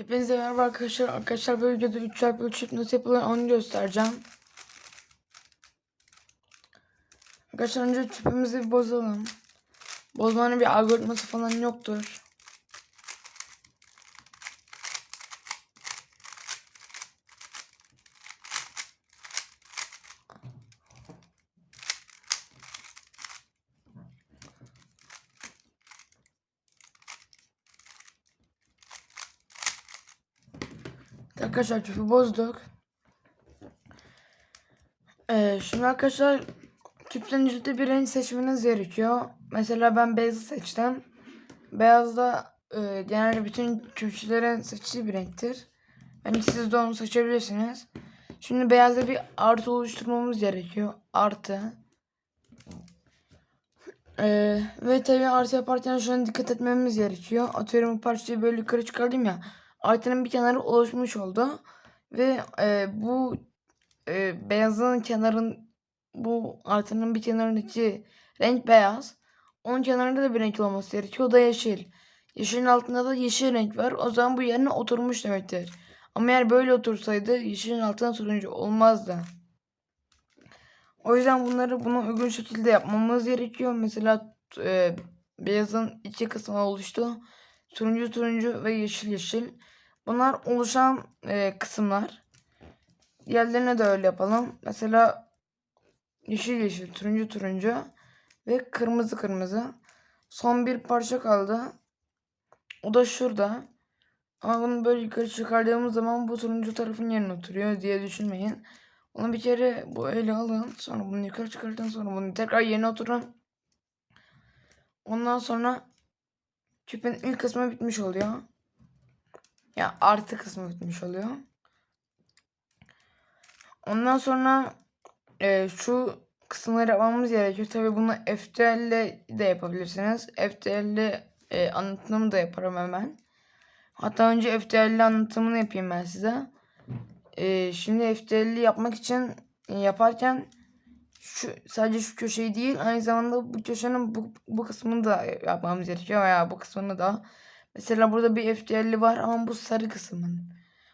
Hepinize merhaba arkadaşlar. Arkadaşlar bu videoda 3 çarpı 3 nasıl yapılır onu göstereceğim. Arkadaşlar önce çöpümüzü bir bozalım. Bozmanın bir algoritması falan yoktur. Arkadaşlar çöpü bozduk. Ee, şimdi arkadaşlar tüpten ciddi bir renk seçmeniz gerekiyor. Mesela ben beyazı seçtim. Beyaz da e, genelde bütün çöpçülerin seçtiği bir renktir. Yani siz de onu seçebilirsiniz. Şimdi beyazda bir artı oluşturmamız gerekiyor. Artı. Ee, ve tabii artı yaparken şuna dikkat etmemiz gerekiyor. Atıyorum bu parçayı böyle yukarı çıkardım ya. Artının bir kenarı oluşmuş oldu. Ve e, bu e, beyazın kenarın bu artının bir kenarındaki renk beyaz. Onun kenarında da bir renk olması gerekiyor. O da yeşil. Yeşilin altında da yeşil renk var. O zaman bu yerine oturmuş demektir. Ama eğer böyle otursaydı yeşilin altına turuncu olmazdı. O yüzden bunları buna uygun şekilde yapmamız gerekiyor. Mesela e, beyazın iki kısmı oluştu. Turuncu turuncu ve yeşil yeşil. Bunlar oluşan e, kısımlar. Diğerlerine de öyle yapalım. Mesela yeşil yeşil, turuncu turuncu ve kırmızı kırmızı. Son bir parça kaldı. O da şurada. Ama bunu böyle yukarı çıkardığımız zaman bu turuncu tarafın yerine oturuyor diye düşünmeyin. Onu bir kere bu ele alın. Sonra bunu yukarı çıkartın. Sonra bunu tekrar yerine oturun. Ondan sonra küpün ilk kısmı bitmiş oluyor. Ya artı kısmı bitmiş oluyor. Ondan sonra e, şu kısımları yapmamız gerekiyor. Tabi bunu FTL de yapabilirsiniz. FTL e, anlatımı da yaparım hemen. Hatta önce FTL anlatımını yapayım ben size. E, şimdi FTL yapmak için e, yaparken şu sadece şu köşeyi değil aynı zamanda bu köşenin bu, bu kısmını da yapmamız gerekiyor veya bu kısmını da. Mesela burada bir FTL'li var ama bu sarı kısmın.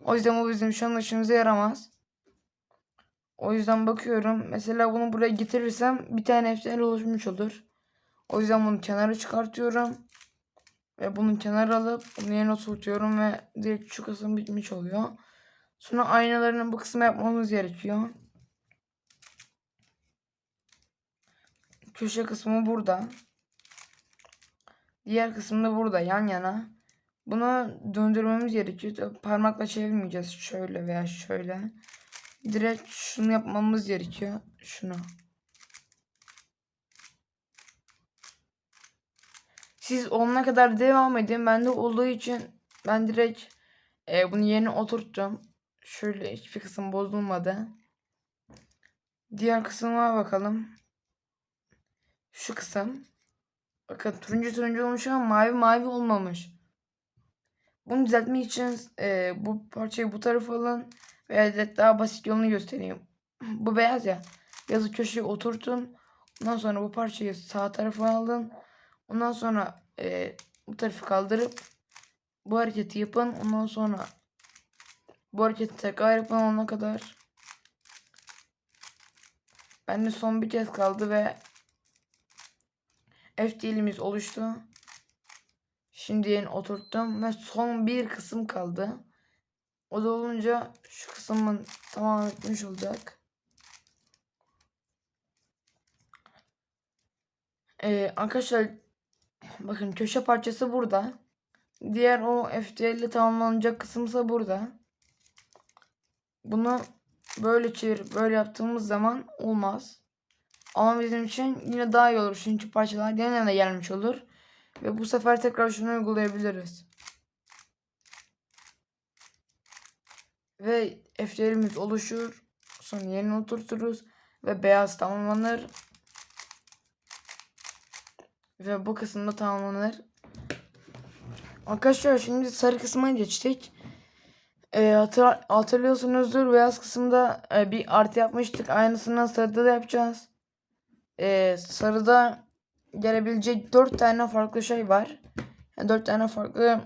O yüzden bu bizim şu an işimize yaramaz. O yüzden bakıyorum. Mesela bunu buraya getirirsem bir tane FTL oluşmuş olur. O yüzden bunu kenara çıkartıyorum. Ve bunu kenara alıp bunu yerine oturtuyorum ve direkt şu kısım bitmiş oluyor. Sonra aynalarının bu kısmı yapmamız gerekiyor. Köşe kısmı burada. Diğer kısım da burada yan yana. Bunu döndürmemiz gerekiyor. Parmakla çevirmeyeceğiz. Şöyle veya şöyle. Direkt şunu yapmamız gerekiyor. Şunu. Siz olana kadar devam edin. Bende olduğu için ben direkt e, bunu yerine oturttum. Şöyle hiçbir kısım bozulmadı. Diğer kısma bakalım. Şu kısım. Bakın turuncu turuncu olmuş ama mavi mavi olmamış. Bunu düzeltmek için e, bu parçayı bu tarafa alın. Veya daha basit yolunu göstereyim. bu beyaz ya. Beyazı köşeye oturtun. Ondan sonra bu parçayı sağ tarafa alın. Ondan sonra e, bu tarafı kaldırıp bu hareketi yapın. Ondan sonra bu hareketi tekrar yapın ona kadar. Bende son bir kez kaldı ve FTL'imiz oluştu. Şimdi yeni oturttum ve son bir kısım kaldı. O da olunca şu kısmın tamam bitmiş olacak. Ee, arkadaşlar bakın köşe parçası burada. Diğer o FTL ile tamamlanacak kısımsa burada. Bunu böyle çevir böyle yaptığımız zaman olmaz. Ama bizim için yine daha iyi olur. Çünkü parçalar yana gelmiş olur. Ve bu sefer tekrar şunu uygulayabiliriz. Ve FTL'imiz oluşur. Sonra yerine oturturuz. Ve beyaz tamamlanır. Ve bu kısımda tamamlanır. Arkadaşlar şimdi sarı kısma geçtik. Ee, hatır, hatırlıyorsunuzdur beyaz kısımda e, bir artı yapmıştık. Aynısını sarıda da yapacağız. Ee, sarıda gelebilecek 4 tane farklı şey var. Yani 4 tane farklı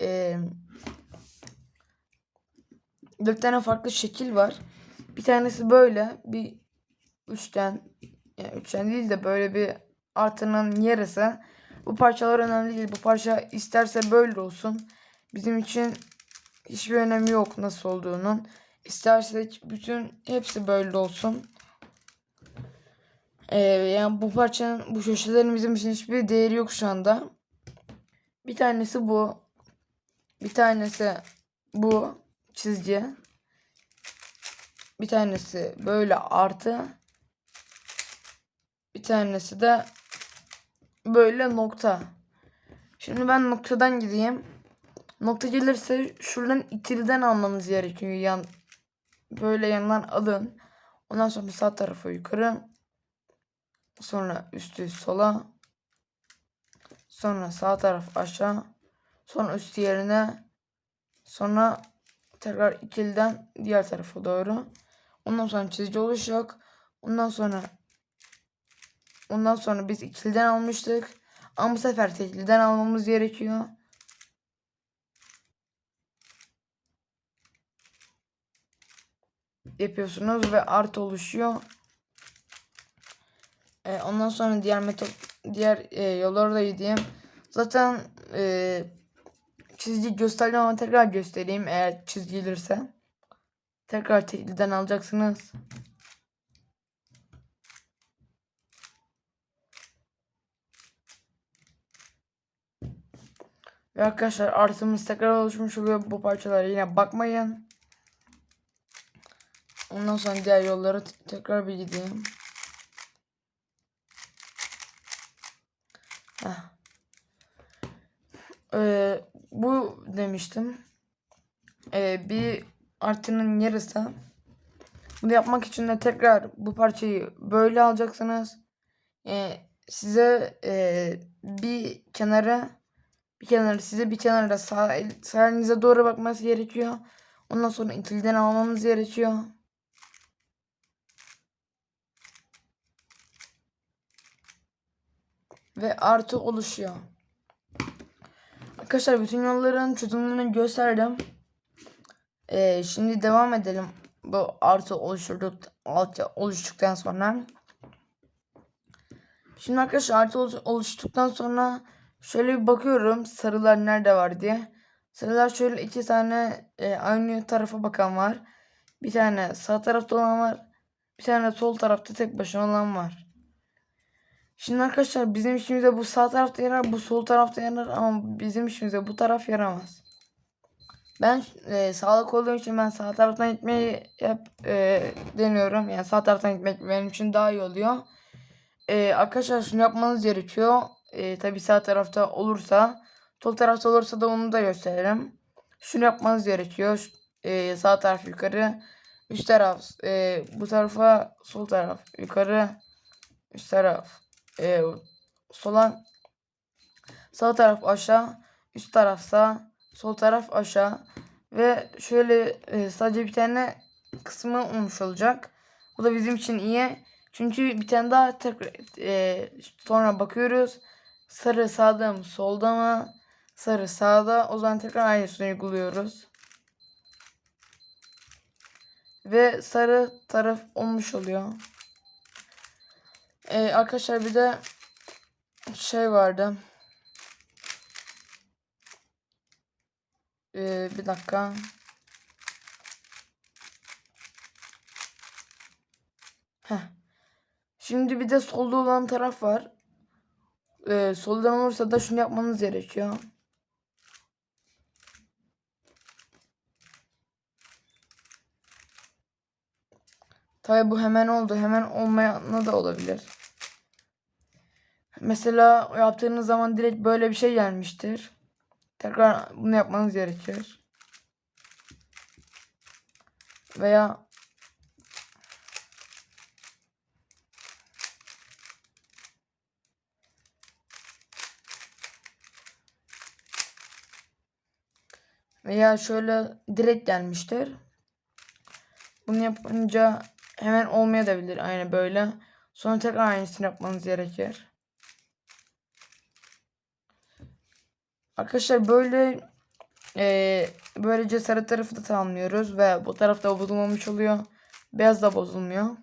e, dört tane farklı şekil var. Bir tanesi böyle bir üçgen yani üçgen değil de böyle bir artının yarısı. Bu parçalar önemli değil. Bu parça isterse böyle olsun. Bizim için hiçbir önemi yok nasıl olduğunun. İstersek bütün hepsi böyle olsun. Ee, yani bu parçanın bu köşelerin bizim için hiçbir değeri yok şu anda. Bir tanesi bu. Bir tanesi bu çizgi. Bir tanesi böyle artı. Bir tanesi de böyle nokta. Şimdi ben noktadan gideyim. Nokta gelirse şuradan itilden almamız gerekiyor. Yan, böyle yandan alın. Ondan sonra sağ tarafa yukarı. Sonra üstü sola. Sonra sağ taraf aşağı. Sonra üstü yerine. Sonra tekrar ikiliden diğer tarafa doğru. Ondan sonra çizgi oluşacak. Ondan sonra ondan sonra biz ikiliden almıştık. Ama bu sefer tekliden almamız gerekiyor. Yapıyorsunuz ve artı oluşuyor. Ondan sonra diğer metot diğer e, yolları da gideyim. Zaten e, çizgi gösterdim ama tekrar göstereyim eğer çizgi gelirse. Tekrar tekliden alacaksınız. Ve arkadaşlar artımız tekrar oluşmuş oluyor. Bu parçalara yine bakmayın. Ondan sonra diğer yollara tekrar bir gideyim. Heh. Ee, bu demiştim. Ee, bir artının yarısı. Bunu yapmak için de tekrar bu parçayı böyle alacaksınız. Ee, size e, bir kenara bir kenara size bir kenara sağ elinize doğru bakması gerekiyor. Ondan sonra itilden almamız gerekiyor. Ve artı oluşuyor. Arkadaşlar bütün yolların çözümlerini gösterdim. Ee, şimdi devam edelim. Bu artı oluşturduk, artı oluştuktan sonra. Şimdi arkadaşlar artı oluş- oluştuktan sonra şöyle bir bakıyorum sarılar nerede var diye. Sarılar şöyle iki tane e, aynı tarafa bakan var. Bir tane sağ tarafta olan var. Bir tane sol tarafta tek başına olan var. Şimdi arkadaşlar bizim işimize bu sağ tarafta yarar, bu sol tarafta yarar ama bizim işimize bu taraf yaramaz. Ben e, sağlık olduğu için ben sağ taraftan gitmeyi hep e, deniyorum. Yani sağ taraftan gitmek benim için daha iyi oluyor. E, arkadaşlar şunu yapmanız gerekiyor. E, tabi sağ tarafta olursa, sol tarafta olursa da onu da gösteririm. Şunu yapmanız gerekiyor. E, sağ taraf yukarı, üst taraf e, bu tarafa, sol taraf yukarı, üst taraf e, sola, sağ taraf aşağı, üst taraf sağ, sol taraf aşağı ve şöyle e, sadece bir tane kısmı olmuş olacak. Bu da bizim için iyi. Çünkü bir tane daha tekrar e, sonra bakıyoruz. Sarı sağda mı solda mı? Sarı sağda. O zaman tekrar aynısını uyguluyoruz. Ve sarı taraf olmuş oluyor. E, arkadaşlar bir de şey vardı. Ee, bir dakika. Heh. Şimdi bir de solda olan taraf var. Ee, soldan olursa da şunu yapmanız gerekiyor. Tabi bu hemen oldu. Hemen olmayanı da olabilir. Mesela yaptığınız zaman direkt böyle bir şey gelmiştir. Tekrar bunu yapmanız gerekir. Veya veya şöyle direkt gelmiştir. Bunu yapınca hemen olmayabilir aynı böyle. Sonra tekrar aynısını yapmanız gerekir. Arkadaşlar böyle Ee, böylece sarı tarafı da tamamlıyoruz ve bu taraf da bozulmamış oluyor. Beyaz da bozulmuyor.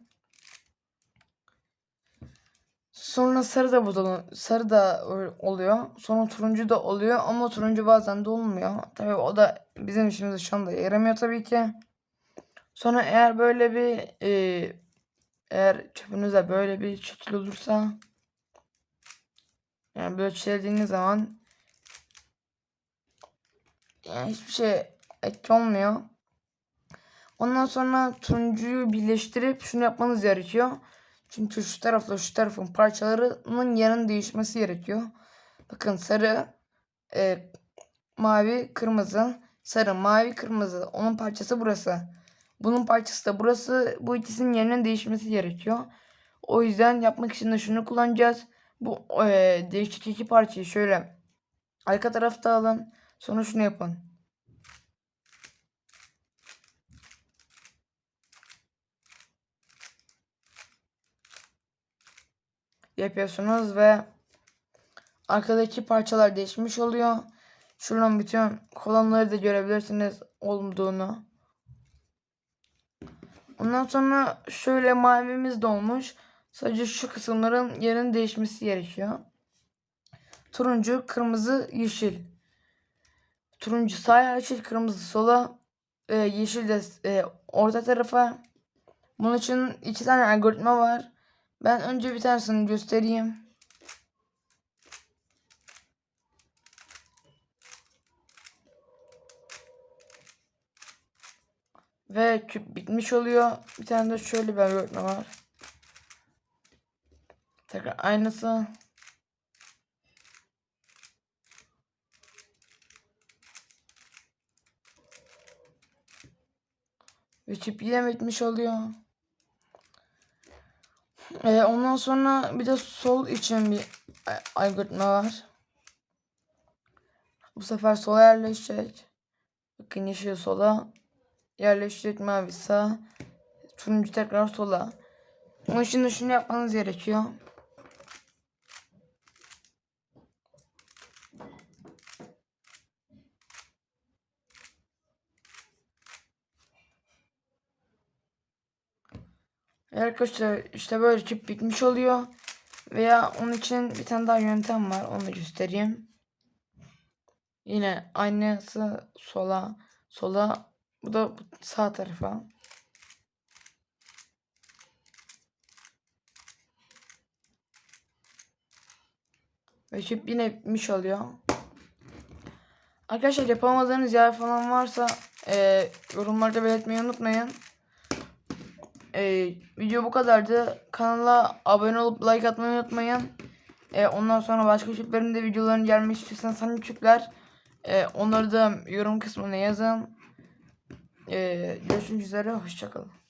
Sonra sarı da bozuluyor. Sarı da oluyor. Sonra turuncu da oluyor ama turuncu bazen de olmuyor. Tabii o da bizim işimize şu anda yaramıyor tabii ki. Sonra eğer böyle bir e, eğer çöpünüzde böyle bir şekil olursa yani böyle çizdiğiniz zaman yani hiçbir şey etki olmuyor. Ondan sonra turuncuyu birleştirip şunu yapmanız gerekiyor. Çünkü şu tarafla şu tarafın parçalarının yerin değişmesi gerekiyor. Bakın sarı, e, mavi, kırmızı, sarı, mavi, kırmızı. Onun parçası burası. Bunun parçası da burası. Bu ikisinin yerinin değişmesi gerekiyor. O yüzden yapmak için de şunu kullanacağız. Bu e, değişik iki parçayı şöyle arka tarafta alın. Sonra şunu yapın. yapıyorsunuz ve arkadaki parçalar değişmiş oluyor. Şuradan bütün kolonları da görebilirsiniz olduğunu. Ondan sonra şöyle mavimiz de olmuş. Sadece şu kısımların yerin değişmesi gerekiyor. Turuncu, kırmızı, yeşil. Turuncu sağa, yeşil, kırmızı sola, e, yeşil de e, orta tarafa. Bunun için iki tane algoritma var. Ben önce bir tanesini göstereyim. Ve küp bitmiş oluyor. Bir tane de şöyle bir algoritma var. Tekrar aynısı. Ve yine bitmiş oluyor. Ee, ondan sonra bir de sol için bir a- algoritma var. Bu sefer sola yerleşecek. Bakın yeşil sola. Yerleşecek mavi sağa. Turuncu tekrar sola. Onun için de şunu yapmanız gerekiyor. Arkadaşlar işte böyle çip bitmiş oluyor. Veya onun için bir tane daha yöntem var. Onu göstereyim. Yine aynısı sola sola bu da sağ tarafa. Ve çip yine bitmiş oluyor. Arkadaşlar yapamadığınız yer falan varsa e, yorumlarda belirtmeyi unutmayın. E, video bu kadardı. Kanala abone olup like atmayı unutmayın. E, ondan sonra başka çiplerin de videoların gelmek istiyorsanız hangi çipler e, onları da yorum kısmına yazın. E, görüşmek üzere. Hoşçakalın.